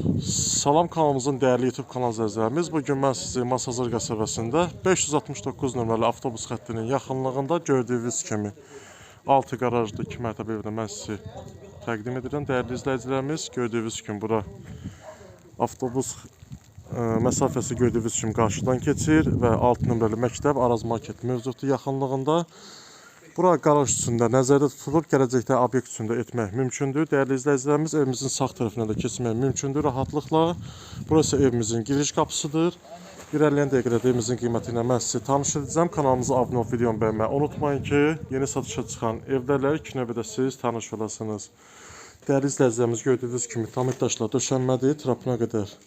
Salam kanalımızın dəyərli YouTube kanal izləyicilərimiz. Bu gün mən sizi Masazır qəsəbəsində 569 nömrəli avtobus xəttinin yaxınlığında gördüyünüz kimi 6 qarajlı 2 mərtəbə evdə mən sizi təqdim edirəm. Dəyərli izləyicilərimiz, gördüyünüz kimi bura avtobus ə, məsafəsi gördüyünüz kimi qarşıdan keçir və 6 nömrəli məktəb Araz Market mövcuddur yaxınlığında. Bura qaraj üçündə nəzərdə tutulub, gələcəkdə obyekt üçündə etmək mümkündür. Dəyərli izləyicilərimiz, evimizin sağ tərəfinə də keçmək mümkündür rahatlıqla. Burası evimizin giriş qapısıdır. İrəliyən dəqiqədə evimizin qiyməti ilə mən sizi tanış edəcəm. Kanalımıza abunə olub videomu bəyənməyi unutmayın ki, yeni satışa çıxan evlərlə ilk növbədə siz tanış olasınız. Dəyərli izləyicilərimiz, gördüyünüz kimi tamir döşənmədir, trapına qədər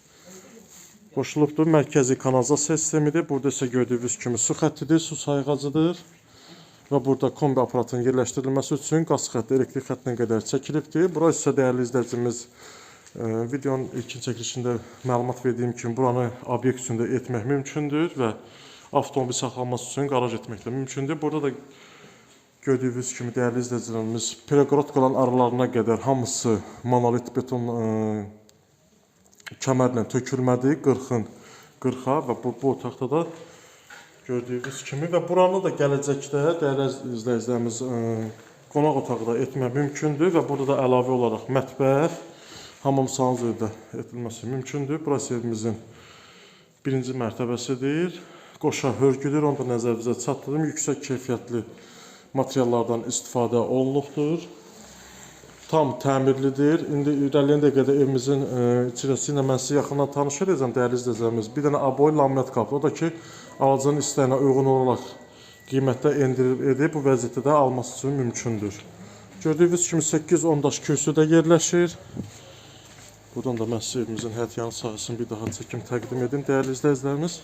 qoşulubdur. Mərkəzi kanalizasiya sistemidir. Burada isə gördüyünüz kimi su xəttidir, su sayğacıdır. Və burada kombi aparatının yerləşdirilməsi üçün qaz xətti elektrik xəttinə qədər çəkilibdir. Bura isə dəyərli izləyicimiz e, videonun ilkin çəkilişində məlumat verdiyim kimi buranı obyekt üçündə etmək mümkündür və avtomobil saxlanması üçün qaraj etmək də mümkündür. Burada da gördüyünüz kimi dəyərli izləyicilərimiz peraqrotkaların aralarına qədər hamısı monolit beton e, kəmərlə tökülmədir. 40-ın 40-a və bu, bu otaqda da gördüyünüz kimi və buranı da gələcəkdə dəyərli izləyicilərimiz ə, qonaq otağı da etmək mümkündür və burada da əlavə olaraq mətbəx, hamam salon da edilməsi mümkündür. Burası evimizin birinci mərtəbəsidir. Qoşa hörgüdür, onu da nəzərinizə çatdırdım. Yüksək keyfiyyətli materiallardan istifadə olunubdur. Tam təmirlidir. İndi irəliləyən dəqiqədə evimizin ə, içərisi ilə mən sizə yaxından tanış edəcəm dəyərli izləyicilərimiz. Bir dənə aboy laminat qapı, o da ki, alıcının istəyinə uyğun olaraq qiymətdə endirim edib bu vəziyyətdə də alması üçün mümkündür. Gördüyünüz kimi 8-10 daş kürsüdə yerləşir. Buradan da mən sizə evimizin həyat yanı sahəsini bir daha çəkim təqdim edim dəyərli izləyicilərimiz.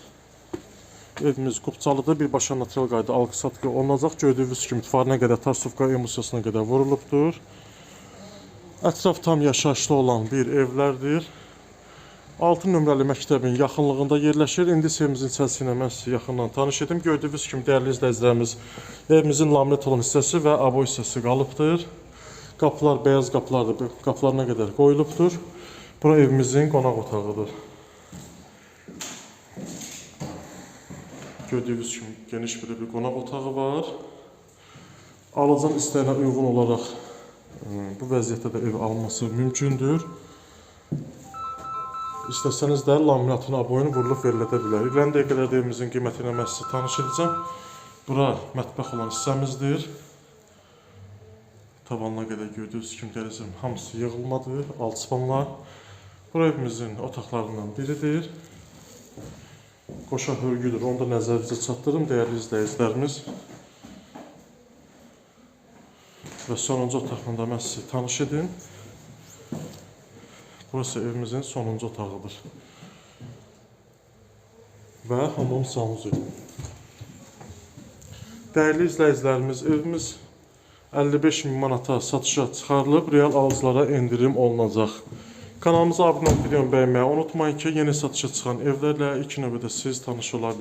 Evimiz qupçalıdır, birbaşa natural qayda alqı-satqı olunacaq. Gördüyünüz kimi tifarinə qədər, tarsufqa emulsiyasına qədər vurulubdur. Ətraf tam yaşayışlı olan bir evlərdir. 6 nömrəli məktəbin yaxınlığında yerləşir. İndi evimizin içərisi ilə mən sizi yaxından tanış edim. Gördüyünüz kimi dəyərli izləyicilərimiz, evimizin laminat olan hissəsi və aboy hissəsi qalıbdır. Qapılar beyaz qapılardır. Qapılarına qədər qoyulubdur. Bura evimizin qonaq otağıdır. Gördüyünüz kimi geniş bir bir qonaq otağı var. Alıcının istəyinə uyğun olaraq bu vəziyyətdə də ev alması mümkündür. İstəsəniz də laminatın aboyunu vurulub verilə bilər. İlən dəqiqələrdə evimizin qiyməti ilə mən sizi tanış. Bura mətbəx olan hissəmizdir. Tavanına qədər gördüyünüz kimi dəlizin hamısı yığılmadır, alçıpanlar. Bura evimizin otaqlarından biridir. Qoşa hörgüdür, onu da nəzərinizə çatdırım dəyərli izləyicilərimiz. Və sonuncu otaqla da mən sizi tanış edim. Burası evimizin sonuncu otağıdır. Və hamam sanuzu. Dəyərli izləyicilərimiz, evimiz 55 min manata satışa çıxarılıb, real alıcılara endirim olunacaq. Kanalımıza abunə olub videonu bəyənməyi unutmayın ki, yeni satışa çıxan evlərlə ilk növbədə siz tanış ola.